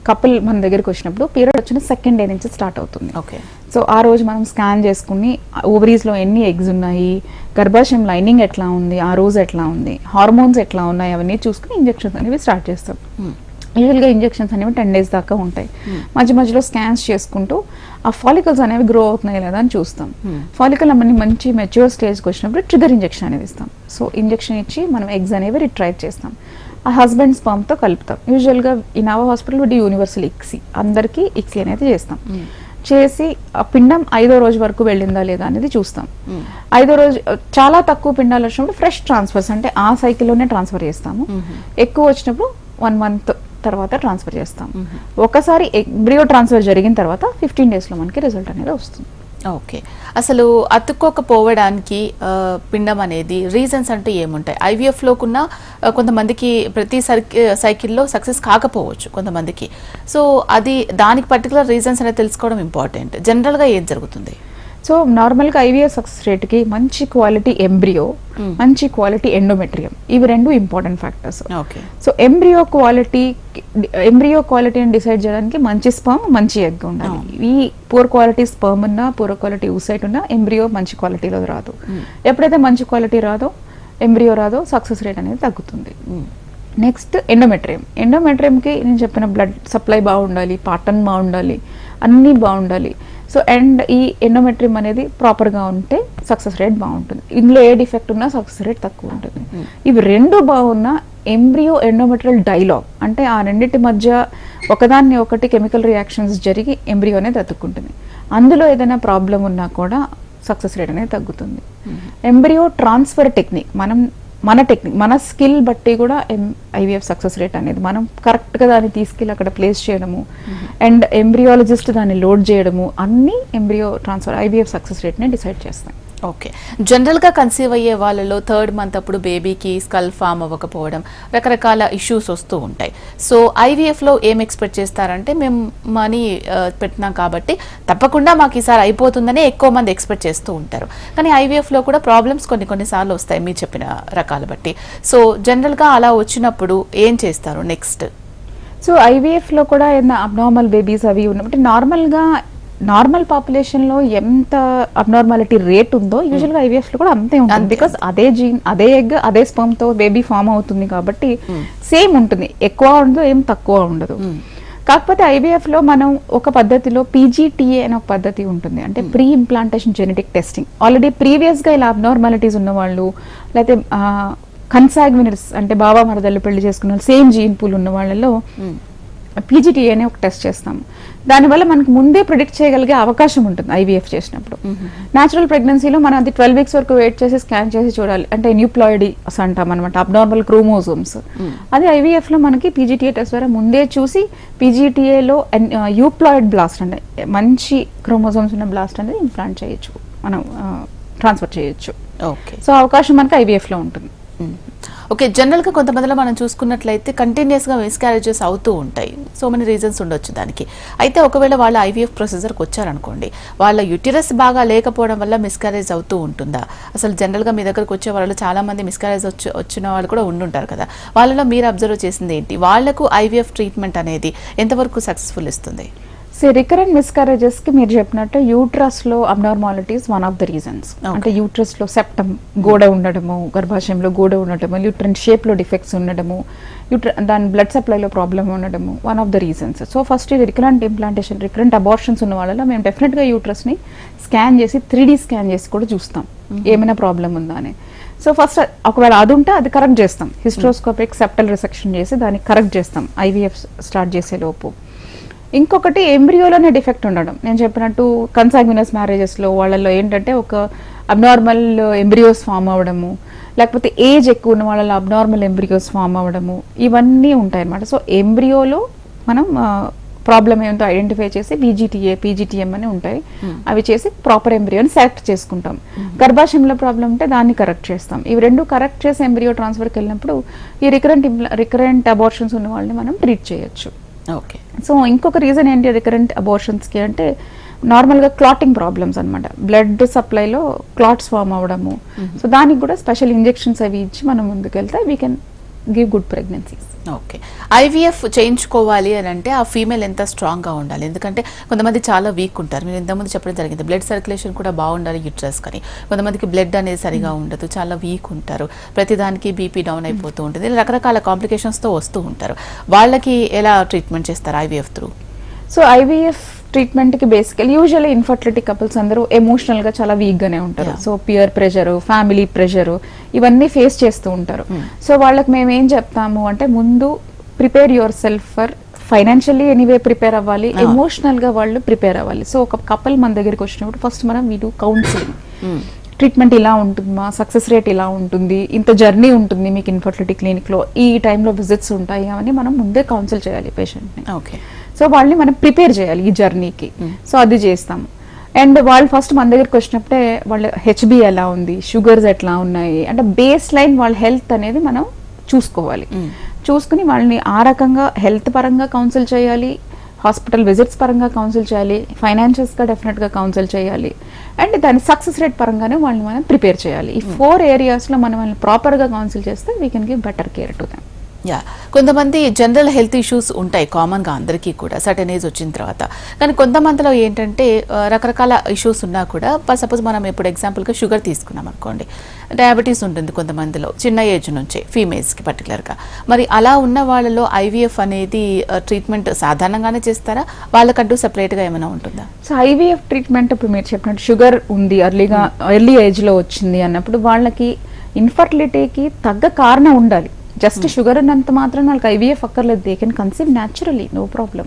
కపుల్ మన దగ్గరికి వచ్చినప్పుడు పీరియడ్ వచ్చిన సెకండ్ డే నుంచి స్టార్ట్ అవుతుంది. ఓకే. సో ఆ రోజు మనం స్కాన్ చేసుకుని ఓవరీస్లో ఎన్ని ఎగ్స్ ఉన్నాయి గర్భాశయం లైనింగ్ ఎట్లా ఉంది ఆ రోజు ఎట్లా ఉంది హార్మోన్స్ ఎట్లా ఉన్నాయి అవన్నీ చూసుకుని ఇంజెక్షన్స్ అనేవి స్టార్ట్ చేస్తాం. యూజువల్గా ఇంజెక్షన్స్ అనేవి టెన్ డేస్ దాకా ఉంటాయి. మధ్య మధ్యలో స్కాన్స్ చేసుకుంటూ ఆ ఫాలికల్స్ అనేవి గ్రో అవుతున్నాయి లేదా అని చూస్తాం. Hmm. ఫాలికల్ అమ్మని మంచి మెచ్యూర్ స్టేజ్కి వచ్చినప్పుడు ట్రిగర్ ఇంజెక్షన్ అనేది ఇస్తాం. సో ఇంజెక్షన్ ఇచ్చి మనం ఎగ్స్ అనేవి రిట్రైవ్ చేస్తాం. ఆ హస్బెండ్ స్పమ్తో కలుపుతాం. యూజువల్గా ఈ Nava hospital the universal ICSI అందరికీ ఇక్సీ అనేది చేస్తాం. చేసి ఆ పిండం ఐదో రోజు వరకు వెళ్ళిందా లేదా అనేది చూస్తాం. ఐదో రోజు చాలా తక్కువ పిండాలు వచ్చినప్పుడు ఫ్రెష్ ట్రాన్స్ఫర్స్ అంటే ఆ సైకిల్లోనే ట్రాన్స్ఫర్ చేస్తాము. ఎక్కువ వచ్చినప్పుడు వన్ మంత్ తర్వాత ట్రాన్స్ఫర్ చేస్తాం. ఒకసారి ఎంబ్రియో ట్రాన్స్ఫర్ జరిగిన తర్వాత ఫిఫ్టీన్ డేస్లో మనకి రిజల్ట్ అనేది వస్తుంది. ఓకే. అసలు అతుక్కోకపోవడానికి పిండం అనేది రీజన్స్ అంటూ ఏముంటాయి? ఐవీఎఫ్లోకున్న కొంతమందికి ప్రతి సర్కి సైకిల్లో సక్సెస్ కాకపోవచ్చు కొంతమందికి. సో అది దానికి పర్టికులర్ రీజన్స్ అనేది తెలుసుకోవడం ఇంపార్టెంట్. జనరల్గా ఏం జరుగుతుంది? సో నార్మల్గా ఐవీఎఫ్ సక్సెస్ రేట్కి మంచి క్వాలిటీ ఎంబ్రియో Mm. మంచి క్వాలిటీ ఎండోమెట్రియం ఇవి రెండు important factors okay. So embryo quality embryo క్వాలిటీని డిసైడ్ చేయడానికి మంచి స్పర్మ్ మంచి ఎగ్ ఉండాలి. ఈ పూర్ క్వాలిటీ స్పర్మ్ ఉన్నా పూర్ క్వాలిటీ ఊసైట్ ఉన్నా ఎంబ్రియో మంచి క్వాలిటీలో రాదు. ఎప్పుడైతే మంచి క్వాలిటీ రాదో ఎంబ్రియో రాదో సక్సెస్ రేట్ అనేది తగ్గుతుంది. Next endometrium. ఎండోమెట్రియంకి నేను చెప్పిన బ్లడ్ సప్లై బాగుండాలి పాటన్ బాగుండాలి అన్నీ బాగుండాలి. సో అండ్ ఈ ఎండోమెట్రియం అనేది ప్రాపర్గా ఉంటే సక్సెస్ రేట్ బాగుంటుంది. ఇందులో ఏ డిఫెక్ట్ ఉన్నా సక్సెస్ రేట్ తక్కువ ఉంటుంది. ఇవి రెండు బాగున్నా ఎంబ్రియో ఎండోమెట్రియల్ డైలాగ్ అంటే ఆ రెండింటి మధ్య ఒకదాన్ని ఒకటి కెమికల్ రియాక్షన్స్ జరిగి ఎంబ్రియో అనేది అతుక్కుంటుంది. అందులో ఏదైనా ప్రాబ్లం ఉన్నా కూడా సక్సెస్ రేట్ అనేది తగ్గుతుంది. ఎంబ్రియో ట్రాన్స్ఫర్ టెక్నిక్ మనం మన టెక్నిక్ మన స్కిల్ బట్టి కూడా ఎం ఐవీఎఫ్ సక్సెస్ రేట్ అనేది మనం కరెక్ట్గా దాన్ని తీసుకెళ్ళి అక్కడ ప్లేస్ చేయడము. అండ్ ఎంబ్రియాలజిస్ట్ దాన్ని లోడ్ చేయడము. అన్నీ ఎంబ్రియో ట్రాన్స్ఫర్ ఐవీఎఫ్ సక్సెస్ రేట్ని డిసైడ్ చేస్తాయి. ఓకే. జనరల్గా కన్సీవ్ అయ్యే వాళ్ళలో థర్డ్ మంత్ అప్పుడు బేబీకి స్కల్ ఫామ్ అవ్వకపోవడం రకరకాల ఇష్యూస్ వస్తూ ఉంటాయి. సో ఐవీఎఫ్లో ఏం ఎక్స్పెక్ట్ చేస్తారంటే మేము మనీ పెట్టినాం కాబట్టి తప్పకుండా మాకు ఈసారి అయిపోతుందని ఎక్కువ మంది ఎక్స్పెక్ట్ చేస్తూ ఉంటారు. కానీ ఐవీఎఫ్లో కూడా ప్రాబ్లమ్స్ కొన్ని కొన్నిసార్లు వస్తాయి మీరు చెప్పిన రకాల బట్టి. సో జనరల్గా అలా వచ్చినప్పుడు ఏం చేస్తారు నెక్స్ట్ సో ఐవీఎఫ్లో కూడా ఏదైనా అబ్నార్మల్ బేబీస్ అవి ఉన్నప్పుడు నార్మల్గా నార్మల్ పాపులేషన్లో ఎంత అబ్నార్మాలిటీ రేట్ ఉందో యూజువల్గా ఐవీఎఫ్లో కూడా అంతే ఉంటుంది. బికాస్ అదే జీన్ అదే ఎగ్ అదే స్పమ్తో బేబీ ఫామ్ అవుతుంది కాబట్టి సేమ్ ఉంటుంది. ఎక్కువ ఉండదు ఏం తక్కువ ఉండదు. కాకపోతే IVF లో మనం ఒక పద్ధతిలో పీజీటీఏ అనే ఒక పద్ధతి ఉంటుంది. అంటే pre implantation genetic testing. Already ప్రీవియస్గా ఇలా అబ్నార్మాలిటీస్ ఉన్న వాళ్ళు లేకపోతే కన్సాగ్వినర్స్ అంటే బాబా మరదళ్ళు పెళ్ళి చేసుకున్న వాళ్ళు సేమ్ జీన్ పూల్ ఉన్న వాళ్ళలో పీజీటీ అనే ఒక టెస్ట్ చేస్తాము దానివల్ల మనకి ముందే ప్రిడిక్ట్ చేయగలిగే అవకాశం ఉంటుంది ఐవీఎఫ్ చేసినప్పుడు. న్యాచురల్ ప్రెగ్నెన్సీలో మనం అది ట్వెల్వ్ వీక్స్ వరకు వెయిట్ చేసి స్కాన్ చేసి చూడాలి. అంటే న్యూప్లాయిడీస్ అంటాం అనమాట అబ్నార్మల్ క్రోమోజోమ్స్. అది IVF లో మనకి పీజీటీఏ టెస్ట్ ద్వారా ముందే చూసి పీజీటీఏలో యూప్లాయిడ్ బ్లాస్ట్ అంటే మంచి క్రోమోజోమ్స్ ఉన్న బ్లాస్ట్ అనేది ఇంప్లాంట్ చేయొచ్చు. మనం ట్రాన్స్ఫర్ చేయొచ్చు. ఓకే. సో అవకాశం మనకి IVF లో ఉంటుంది. ఓకే జనరల్గా కొంతమందిలో మనం చూసుకున్నట్లయితే కంటిన్యూస్గా మిస్క్యారేజెస్ అవుతూ ఉంటాయి. సో మెనీ రీజన్స్ ఉండొచ్చు దానికి. అయితే ఒకవేళ వాళ్ళ ఐవీఎఫ్ ప్రొసీజర్కి వచ్చారనుకోండి వాళ్ళ యుటిరస్ బాగా లేకపోవడం వల్ల మిస్క్యారేజ్ అవుతూ ఉంటుందా? అసలు జనరల్గా మీ దగ్గరకు వచ్చే వాళ్ళు చాలా మంది మిస్క్యారేజ్ వచ్చి వచ్చిన వాళ్ళు కూడా ఉండుంటారు కదా. వాళ్ళలో మీరు అబ్జర్వ్ చేసింది ఏంటి? వాళ్ళకు ఐవీఎఫ్ ట్రీట్మెంట్ అనేది ఎంతవరకు సక్సెస్ఫుల్ ఇస్తుంది? సో రికరెంట్ మిస్కారేజెస్కి మీరు చెప్పినట్టు యూట్రస్లో abnormalities one of the reasons. అంటే యూట్రస్లో సెప్టమ్ గోడ ఉండడము గర్భాశయంలో గోడ ఉండడము యూట్రన్ షేప్లో డిఫెక్ట్స్ ఉండడము యూట్ర దాని బ్లడ్ సప్లైలో ప్రాబ్లమ్ ఉండడము one of the reasons so first ఇది రికరెంట్ ఇంప్లాంటేషన్ రికరెంట్ అబార్షన్స్ ఉన్న వాళ్ళలో మేము డెఫినెట్గా యూట్రస్ని స్కాన్ చేసి త్రీ స్కాన్ చేసి కూడా చూస్తాం. ఏమైనా ప్రాబ్లం ఉందా అని. సో ఫస్ట్ ఒకవేళ అది ఉంటే అది కరెక్ట్ చేస్తాం. హిస్ట్రోస్కోపిక్ సెప్టల్ రిసెక్షన్ చేసి దాన్ని కరెక్ట్ చేస్తాం. ఐవీఎఫ్ స్టార్ట్ చేసే లోపు. ఇంకొకటి ఎంబ్రియోలోనే డిఫెక్ట్ ఉండడం. నేను చెప్పినట్టు కన్సాగ్వినస్ మ్యారేజెస్లో వాళ్ళలో ఏంటంటే ఒక అబ్నార్మల్ ఎంబ్రియోస్ ఫామ్ అవ్వడము లేకపోతే ఏజ్ ఎక్కువ ఉన్న వాళ్ళలో అబ్నార్మల్ ఎంబ్రియోస్ ఫామ్ అవ్వడము ఇవన్నీ ఉంటాయి అన్నమాట సో ఎంబ్రియోలో మనం ప్రాబ్లం ఏంటో ఐడెంటిఫై చేసి పీజీటీఏ పీజీటీఎం అని ఉంటాయి. అవి చేసి ప్రాపర్ ఎంబ్రియోని సెలెక్ట్ చేసుకుంటాం. గర్భాశయంలో ప్రాబ్లం ఉంటే దాన్ని కరెక్ట్ చేస్తాం. ఇవి రెండు కరెక్ట్ చేసి ఎంబ్రియో ట్రాన్స్ఫర్కి వెళ్ళినప్పుడు ఈ రికరెంట్ రికరెంట్ అబార్షన్స్ ఉన్న వాళ్ళని మనం ట్రీట్ చేయొచ్చు. ఓకే. సో ఇంకొక రీజన్ ఏంటి రికరెంట్ అబోర్షన్స్కి అంటే నార్మల్గా క్లాటింగ్ ప్రాబ్లమ్స్ అనమాట బ్లడ్ సప్లైలో క్లాట్స్ ఫామ్ అవ్వడము. సో దానికి కూడా స్పెషల్ ఇంజెక్షన్స్ అవి ఇచ్చి మనం ముందుకెళ్తే we can give good pregnancies. Okay. IVF చేయించుకోవాలి అని అంటే ఆ ఫీమేల్ ఎంత స్ట్రాంగ్గా ఉండాలి. ఎందుకంటే కొంతమంది చాలా వీక్ ఉంటారు. మీరు ఇంతకుముందు చెప్పడం జరిగింది. బ్లడ్ సర్క్యులేషన్ కూడా బాగుండాలి యూట్రస్ కానీ. కొంతమందికి బ్లడ్ అనేది సరిగా ఉండదు. చాలా వీక్ ఉంటారు. ప్రతిదానికి బీపీ డౌన్ అయిపోతూ ఉంటుంది. ఇలా రకరకాల కాంప్లికేషన్స్తో వస్తూ ఉంటారు. వాళ్ళకి ఎలా ట్రీట్మెంట్ చేస్తారు ఐవీఎఫ్ త్రూ? సో ఐవీఎఫ్ ట్రీట్మెంట్కి బేసికల్ యూజువల్లీ ఇన్ఫర్టిలిటీ కపుల్స్ అందరూ ఎమోషనల్గా చాలా వీక్గానే ఉంటారు. So peer pressure family pressure ఇవన్నీ ఫేస్ చేస్తూ ఉంటారు. సో వాళ్ళకి మేము ఏం చెప్తాము అంటే ముందు prepare yourself for financially anyway prepare అవ్వాలి. Ah. ఎమోషనల్గా వాళ్ళు ప్రిపేర్ అవ్వాలి. సో ఒక కపుల్ మన దగ్గరికి వచ్చినప్పుడు ఫస్ట్ మనం వీ డూ కౌన్సిలింగ్ ట్రీట్మెంట్ ఇలా ఉంటుందా? సక్సెస్ రేట్ ఇలా ఉంటుంది? ఇంత జర్నీ ఉంటుంది మీకు ఇన్ఫర్టిలిటీ క్లినిక్లో ఈ టైంలో విజిట్స్ ఉంటాయి? అని మనం ముందే కౌన్సిల్ చేయాలి పేషెంట్ని ఓకే సో వాళ్ళని మనం ప్రిపేర్ చేయాలి ఈ జర్నీకి. సో అది చేస్తాము. అండ్ వాళ్ళు ఫస్ట్ మన దగ్గరికి వచ్చినప్పుడే వాళ్ళ హెచ్బి ఎలా ఉంది షుగర్స్ ఎట్లా ఉన్నాయి అంటే బేస్ లైన్ వాళ్ళ హెల్త్ అనేది మనం చూసుకోవాలి. చూసుకుని వాళ్ళని ఆ రకంగా హెల్త్ పరంగా కౌన్సిల్ చేయాలి హాస్పిటల్ విజిట్స్ పరంగా కౌన్సిల్ చేయాలి ఫైనాన్షియల్స్గా డెఫినెట్గా కౌన్సిల్ చేయాలి అండ్ దాని సక్సెస్ రేట్ పరంగానే వాళ్ళని మనం ప్రిపేర్ చేయాలి. ఈ ఫోర్ ఏరియాస్లో మనం వాళ్ళని ప్రాపర్గా కౌన్సిల్ చేస్తే we can give better care to them yeah. కొంతమంది జనరల్ హెల్త్ ఇష్యూస్ ఉంటాయి కామన్గా అందరికీ కూడా. సర్టన్ ఏజ్ వచ్చిన తర్వాత. కానీ కొంతమందిలో ఏంటంటే రకరకాల ఇష్యూస్ ఉన్నా కూడా సపోజ్ మనం ఇప్పుడు ఎగ్జాంపుల్గా షుగర్ తీసుకున్నాం అనుకోండి. డయాబెటీస్ ఉంటుంది కొంతమందిలో చిన్న ఏజ్ నుంచే ఫీమేల్స్కి పర్టికులర్గా మరి అలా ఉన్న వాళ్ళలో ఐవీఎఫ్ అనేది ట్రీట్మెంట్ సాధారణంగానే చేస్తారా? వాళ్ళకంటూ సపరేట్గా ఏమైనా ఉంటుందా? సో ఐవీఎఫ్ ట్రీట్మెంట్ ఇప్పుడు మీరు చెప్పినట్టు షుగర్ ఉంది ఎర్లీగా ఎర్లీ ఏజ్లో వచ్చింది అన్నప్పుడు వాళ్ళకి ఇన్ఫర్టిలిటీకి తగ్గ కారణం ఉండాలి. జస్ట్ షుగర్ ఉన్నంత మాత్రం వాళ్ళకి ఐవీఎఫ్ అక్కర్లేదు they can conceive naturally no problem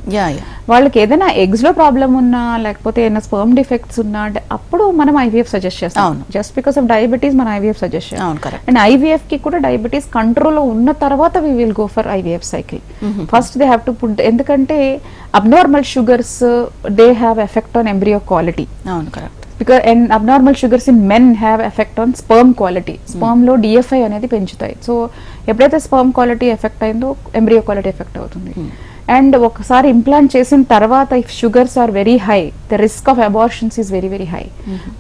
వాళ్ళకి ఏదైనా eggs లో ప్రాబ్లం ఉన్నా లేకపోతే ఏదైనా స్పర్మ్ డిఫెక్ట్స్ ఉన్నా అంటే అప్పుడు మనం ఐవీఎఫ్ సజెస్ట్ చేస్తాం. జస్ట్ బికాస్ ఆఫ్ డయాబెటీస్ మనం ఐవీఎఫ్ సజెస్ట్ చేస్తాం అండ్ ఐవీఎఫ్కి కూడా డయాబెటీస్ కంట్రోల్లో ఉన్న తర్వాత we will go for IVF cycle first they have to put ఎందుకంటే abnormal sugars they have effect on embryo quality అవును correct because and abnormal sugars in men have effect on sperm quality స్పర్మ్లో DFI అనేది పెంచుతాయి. So ఎప్పుడైతే sperm quality effect అయిందో embryo quality effect అవుతుంది. And ఒకసారి implant చేసిన తర్వాత if sugars are very high the risk of abortions is very very high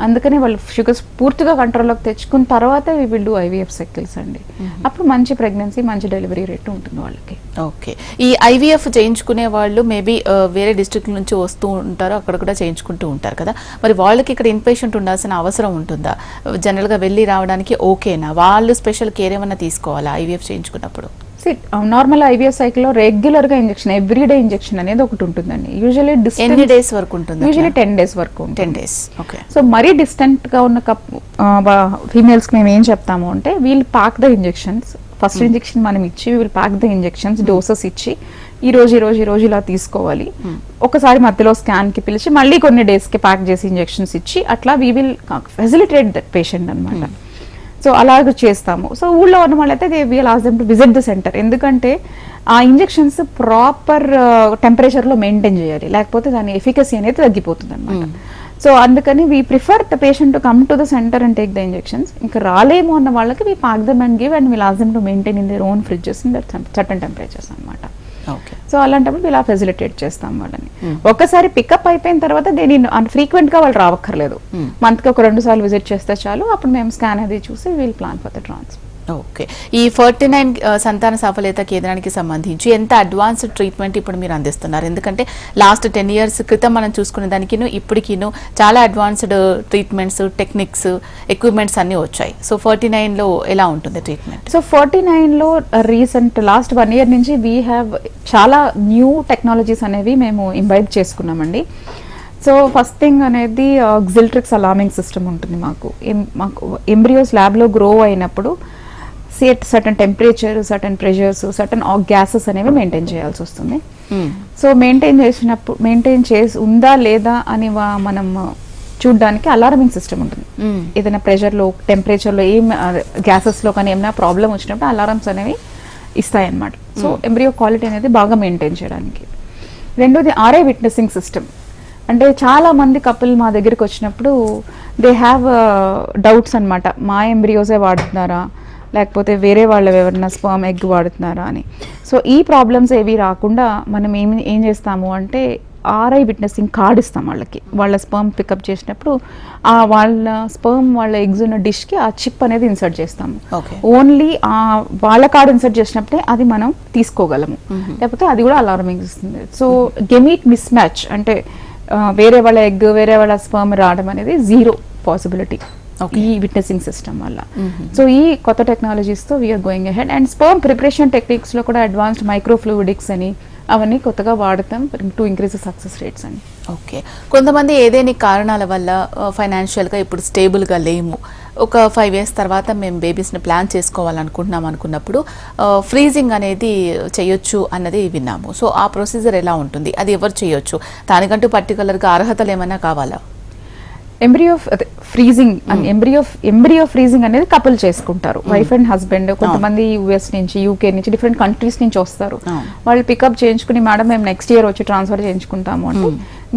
అందుకని వాళ్ళు షుగర్స్ పూర్తిగా కంట్రోల్లోకి తెచ్చుకున్న తర్వాత we will do IVF cycles అండి. అప్పుడు మంచి ప్రెగ్నెన్సీ మంచి డెలివరీ రేట్ ఉంటుంది వాళ్ళకి. ఓకే ఈ ఐవీఎఫ్ చేయించుకునే వాళ్ళు మేబీ వేరే డిస్ట్రిక్ట్ నుంచి వస్తూ ఉంటారు అక్కడ కూడా చేయించుకుంటూ ఉంటారు కదా. మరి వాళ్ళకి ఇక్కడ ఇన్పేషెంట్ ఉండాల్సిన అవసరం ఉంటుందా? జనరల్గా వెళ్ళి రావడానికి ఓకేనా వాళ్ళు స్పెషల్ కేర్ ఏమైనా తీసుకోవాలా ఐవీఎఫ్ చేయించుకున్నప్పుడు? నార్మల్ ఐవీఎఫ్ సైకిల్లో రెగ్యులర్గా ఇంజెక్షన్ ఎవ్రీడే ఇంజెక్షన్ అనేది ఒకటి ఉంటుందండి. యూజువల్లీ ఎన్ని డేస్ వరకు ఉంటుంది యూజువల్లీ టెన్ డేస్ వరకు టెన్ డేస్ ఓకే సో మరీ డిస్టెంట్గా ఉన్న కప్ ఫీమేల్స్ మేము ఏం చెప్తాము అంటే we'll pack the injections first injection మనం ఇచ్చి will pack the injections doses ఇచ్చి ఈ రోజు ఈ రోజు ఈ రోజు ఇలా తీసుకోవాలి. ఒకసారి మధ్యలో స్కాన్కి పిలిచి మళ్ళీ కొన్ని డేస్కి ప్యాక్ చేసి ఇంజెక్షన్స్ ఇచ్చి అట్లా we will facilitate that patient అన్నమాట. సో అలాగ చేస్తాము. సో ఊళ్ళో ఉన్న వాళ్ళైతే they will ask them to visit the centre ఎందుకంటే ఆ ఇంజెక్షన్స్ ప్రాపర్ టెంపరేచర్లో మెయింటైన్ చేయాలి. లేకపోతే దాని ఎఫికసీ అనేది తగ్గిపోతుంది అనమాట సో అందుకని we prefer the patient to come to the centre and take the injections ఇంకా రాలేము అన్న వాళ్ళకి we pack them and give and will ask them to maintain in their own fridges in that certain temperatures అనమాట so అలాంటప్పుడు ఇలా facilitate చేస్తాం వాళ్ళని. ఒక్కసారి పికప్ అయిపోయిన తర్వాత దేని ఫ్రీక్వెంట్గా వాళ్ళు రావక్కర్లేదు. Hmm. మంత్కి ఒక రెండు సార్లు విజిట్ చేస్తే చాలు. అప్పుడు మేము స్కాన్ అది చూసి we'll plan for the trans okay ఈ ఫార్టీ నైన్ సంతాన సఫలత కేంద్రానికి సంబంధించి ఎంత అడ్వాన్స్డ్ ట్రీట్మెంట్ ఇప్పుడు మీరు అందిస్తున్నారు? ఎందుకంటే లాస్ట్ టెన్ ఇయర్స్ క్రితం మనం చూసుకునే దానికిను ఇప్పటికిను చాలా అడ్వాన్స్డ్ ట్రీట్మెంట్స్ టెక్నిక్స్ ఎక్విప్మెంట్స్ అన్నీ వచ్చాయి. సో ఫార్టీ నైన్లో ఎలా ఉంటుంది ట్రీట్మెంట్? సో ఫార్టీ నైన్లో రీసెంట్ లాస్ట్ వన్ ఇయర్ నుంచి వీ హ్యావ్ చాలా న్యూ టెక్నాలజీస్ అనేవి మేము ఇంబైబ్ చేసుకున్నామండి. సో ఫస్ట్ థింగ్ అనేది జిల్ట్రిక్స్ అలార్మింగ్ సిస్టమ్ ఉంటుంది మాకు. మాకు ఎంబ్రియోస్ ల్యాబ్లో గ్రో అయినప్పుడు సేట్ certain temperature certain pressures certain gases అనేవి మెయింటైన్ చేయాల్సి వస్తుంది. సో మెయింటైన్ చేసినప్పుడు మెయింటైన్ చేసి ఉందా లేదా అని మనం చూడడానికి అలారమింగ్ సిస్టమ్ ఉంటుంది. ఏదైనా ప్రెషర్లో టెంపరేచర్లో ఏం గ్యాసెస్లో కానీ ఏమైనా ప్రాబ్లం వచ్చినప్పుడు అలారమ్స్ అనేవి ఇస్తాయన్నమాట. సో ఎంబ్రియో క్వాలిటీ అనేది బాగా మెయింటైన్ చేయడానికి. రెండోది ఆర్ఐ విట్నెసింగ్ సిస్టమ్ అంటే చాలా మంది కపుల్ మా దగ్గరికి వచ్చినప్పుడు దే హ్యావ్ డౌట్స్ అన్నమాట. మా ఎంబ్రియోసే వాడుతున్నారా? లేకపోతే వేరే వాళ్ళు ఎవరైనా స్పర్మ్ ఎగ్ వాడుతున్నారా అని. సో ఈ ప్రాబ్లమ్స్ ఏవి రాకుండా మనం ఏమి ఏం చేస్తాము అంటే ఆర్ఐ విట్నెసింగ్ కార్డ్ ఇస్తాం వాళ్ళకి. వాళ్ళ స్పర్మ్ పికప్ చేసినప్పుడు ఆ వాళ్ళ స్పర్మ్ వాళ్ళ ఎగ్స్ ఉన్న డిష్కి ఆ చిప్ అనేది ఇన్సర్ట్ చేస్తాము ఓన్లీ ఆ వాళ్ళ కార్డ్ ఇన్సర్ట్ చేసినప్పుడే అది మనం తీసుకోగలము. లేకపోతే అది కూడా అలారమింగ్ ఇస్తుంది సో గెమీట్ మిస్ మ్యాచ్ అంటే వేరే వాళ్ళ ఎగ్ వేరే వాళ్ళ స్పర్మ్ రావడం అనేది జీరో పాసిబిలిటీ. ఈ విట్నెసింగ్ సిస్టమ్ వల్ల. సో ఈ కొత్త టెక్నాలజీస్తో we are going ahead and sperm preparation టెక్నిక్స్లో కూడా అడ్వాన్స్డ్ మైక్రోఫ్లూయిడిక్స్ అని అవన్నీ కొత్తగా వాడతాం టు ఇంక్రీజ్ సక్సెస్ రేట్స్ అని. ఓకే కొంతమంది ఏదేని కారణాల వల్ల ఫైనాన్షియల్గా ఇప్పుడు స్టేబుల్గా లేము. ఒక ఫైవ్ ఇయర్స్ తర్వాత మేము బేబీస్ని ప్లాన్ చేసుకోవాలనుకుంటున్నాం అనుకున్నప్పుడు ఫ్రీజింగ్ అనేది చేయొచ్చు అన్నది విన్నాము. సో ఆ ప్రొసీజర్ ఎలా ఉంటుంది? అది ఎవరు చేయొచ్చు? దానికంటూ పర్టికులర్గా అర్హతలు ఏమైనా కావాలా? Embryo freezing embryo embryo freezing అనేది కపుల్ చేసుకుంటారు. వైఫ్ అండ్ హస్బెండ్ కొంతమంది యుఎస్ నుంచి యూకే నుంచి డిఫరెంట్ కంట్రీస్ నుంచి వస్తారు. వాళ్ళు పికప్ చేయించుకుని మేడం మేము నెక్స్ట్ ఇయర్ వచ్చి ట్రాన్స్ఫర్ చేయించుకుంటాము అంటే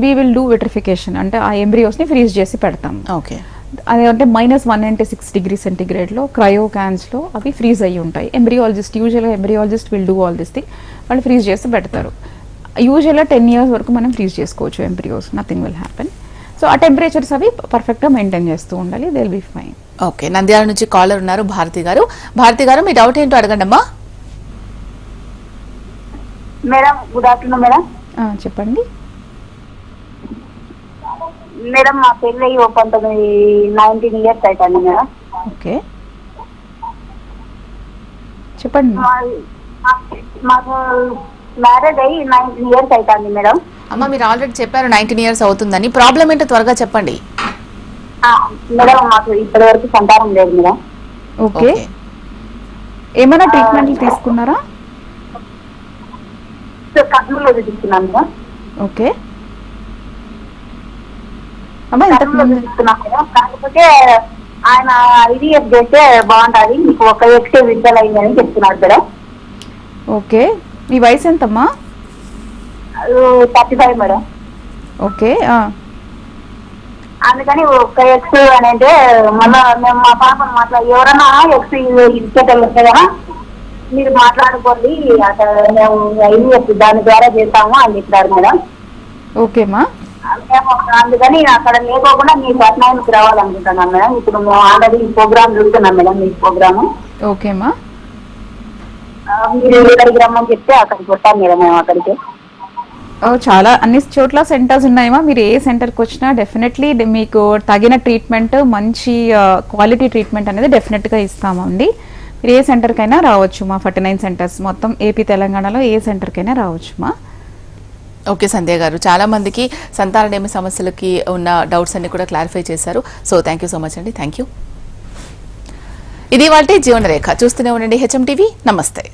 వీ విల్ డూ విట్రిఫికేషన్ అంటే ఆ ఎంబ్రియోస్ని ఫ్రీజ్ చేసి పెడతాము. ఓకే. అది అంటే minus one ninety six degree సెంటిగ్రేడ్లో క్రయో క్యాన్స్లో అవి ఫ్రీజ్ అయ్యి ఉంటాయి. ఎంబ్రియాలజిస్ట్ యూజువల్గా embryologist will do all this thing వాళ్ళు ఫ్రీజ్ చేసి పెడతారు. యూజువల్గా టెన్ ఇయర్స్ వరకు మనం ఫ్రీజ్ చేసుకోవచ్చు embryos nothing will happen so ఆ టెంపరేచర్స్ అవి పర్ఫెక్ట్గా మెయింటైన్ చేస్తూ ఉండాలి. They will be fine okay Nandyal నుంచి కాలర్ ఉన్నారు భారతి గారు. భారతి గారు మీ డౌట్ ఏంటో అడగండి అమ్మా మేడం గుడ్ ఆఫ్టర్నూన్ మేడం. చెప్పండి. మేడం మా పెళ్ళి ఓ పంతొమ్మిది నైన్టీన్ ఇయర్స్ అవుతుంది మేడం. ఓకే చెప్పండి. మా- మాకు మ్యారేజ్ అయ్యి నైన్టీన్ ఇయర్స్ అవుతుంది మేడం. అమ్మ మీరు ఆల్రెడీ చెప్పారు నైన్టీన్ ఇయర్స్ అవుతుందని. ప్రాబ్లం ఏంటో త్వరగా చెప్పండి. ఆ, మేడం మాకు ఇప్పటి వరకు సంతానం లేదు మేడం. ఓకే. ఏమైనా ట్రీట్మెంట్లు తీసుకున్నారా? సో కర్నూలులో చూపిస్తున్నాను మేడం. ఓకే. అమ్మా ఇంతకు ముందు మేడం. కాకపోతే ఆయన ఐవీఎఫ్ చేస్తే బాగుంటుంది. మీకు ఒక ఎక్స్టే విడుదల అయిందని చెప్తున్నాడు మేడం. ఓకే. మీ వయసు ఎంతమ్మా? Thirty five madam. ఓకే అందుకని ఒక ఎక్స్ అని అంటే మళ్ళా మేము మా పాపను మాట్లా ఎవరన్నా ఎక్స్ వస్తే కదా మీరు మాట్లాడుకోండి అక్కడ మేము ఐవీఎఫ్ దాని ద్వారా చేస్తాము అని చెప్పారు మేడం. ఓకేమ్మా మేము అందుకని అక్కడ లేకోకుండా మీ పట్నానికి రావాలనుకుంటున్నాం మేడం. ఇప్పుడు మేము ఆల్రెడీ ప్రోగ్రామ్ చూస్తున్నాం మేడం మీ ప్రోగ్రాము. ఓకేమ్మా మీరు ఇక్కడికి రమ్మని చెప్తే అక్కడికి వస్తాం మేడం మేము అక్కడికి. చాలా అన్ని చోట్ల సెంటర్స్ ఉన్నాయమ్మా మీరు ఏ సెంటర్కి వచ్చినా డెఫినెట్లీ మీకు తగిన ట్రీట్మెంట్ మంచి క్వాలిటీ ట్రీట్మెంట్ అనేది డెఫినెట్గా ఇస్తామండి. మీరు ఏ సెంటర్కైనా రావచ్చు మా ఫార్టీ నైన్ సెంటర్స్ మొత్తం ఏపీ తెలంగాణలో ఏ సెంటర్కైనా రావచ్చు మా. ఓకే సంధ్య గారు. చాలా మందికి సంతానలేమి సమస్యలకి ఉన్న డౌట్స్ అన్ని కూడా క్లారిఫై చేశారు. So thank you so much అండి. థ్యాంక్ యూ ఇది వాళ్ళ జీవన రేఖ. చూస్తూనే ఉండండి హెచ్ఎం టీవీ నమస్తే.